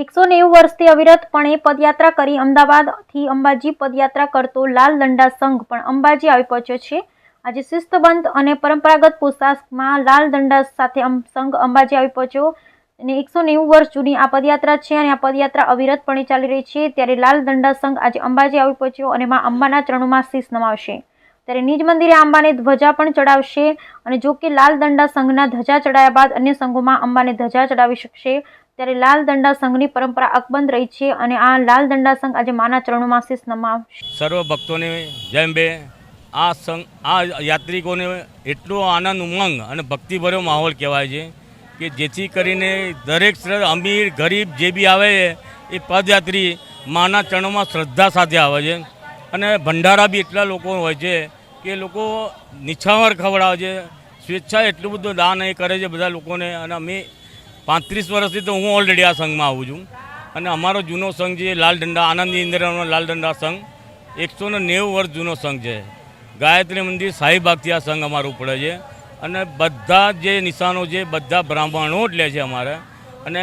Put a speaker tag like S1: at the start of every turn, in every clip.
S1: એકસો નેવું વર્ષથી અવિરતપણે પદયાત્રા કરી અમદાવાદથી અંબાજી પદયાત્રા કરતો લાલ દંડા સંઘ પણ અંબાજી આવી પહોંચ્યો છે. આજે શિસ્તબંધ અને પરંપરાગત પોશાકમાં લાલ દંડા સાથે સંઘ અંબાજી આવી પહોંચ્યો અને એકસો નેવું વર્ષ જૂની આ પદયાત્રા છે અને આ પદયાત્રા અવિરતપણે ચાલી રહી છે. ત્યારે લાલ દંડા સંઘ આજે અંબાજી આવી પહોંચ્યો અને માં અંબાના ચરણોમાં શીશ નમાવશે. ત્યારે નિજ મંદિરે અંબાને ધ્વજા પણ ચડાવશે અને જો કે લાલ દંડા સંઘના ધજા ચડાયા બાદ અન્ય સંઘોમાં અંબાને ધજા ચડાવી શકશે. ત્યારે લાલ દંડા સંઘની પરંપરા અકબંધ રહી છે અને આ લાલ દંડા સંઘ આજે માના ચરણોમાં શીશ નમાવશે.
S2: સર્વ ભક્તોને જેમ બે, આ સંઘ, આ યાત્રિકોને એટલો આનંદ, ઉમંગ અને ભક્તિભર્યો માહોલ કહેવાય છે કે જેથી કરીને દરેક અમીર, ગરીબ જે બી આવે એ પદયાત્રી માના ચરણોમાં શ્રદ્ધા સાથે આવે છે. અને ભંડારા બી એટલા લોકો હોય છે કે લોકો નિછાવર ખવડાવે છે, સ્વેચ્છા એટલું બધું દાન એ કરે છે બધા લોકોને અને અમે પાંત્રીસ વર્ષથી તો હું ઓલરેડી આ સંઘમાં આવું છું. અને અમારો જૂનો સંઘ છે લાલ દંડા આનંદી ઇન્દિરાનો લાલ દંડા સંઘ, એકસો ને નેવું વર્ષ જૂનો સંઘ છે. ગાયત્રી મંદિર શાહીબાગથી આ સંઘ અમારું પડે છે. અને બધા જે નિશાનો છે, બધા બ્રાહ્મણો જ લે છે અમારે. અને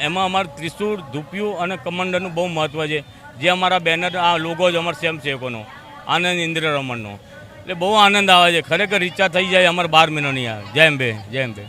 S2: એમાં અમારે ત્રિશૂળ, ધૂપિયું અને કમંડરનું બહુ મહત્ત્વ છે. જે અમારા બેનર, આ લોગો જ અમારા સેમ સેવકોનો આનંદ ઇન્દ્ર રમણનો એટલે બહુ આનંદ આવે છે. ખરેખર ઈચ્છા થઈ જાય, અમારે બાર મહિનાની આવે. જય અંબે જય અંબે.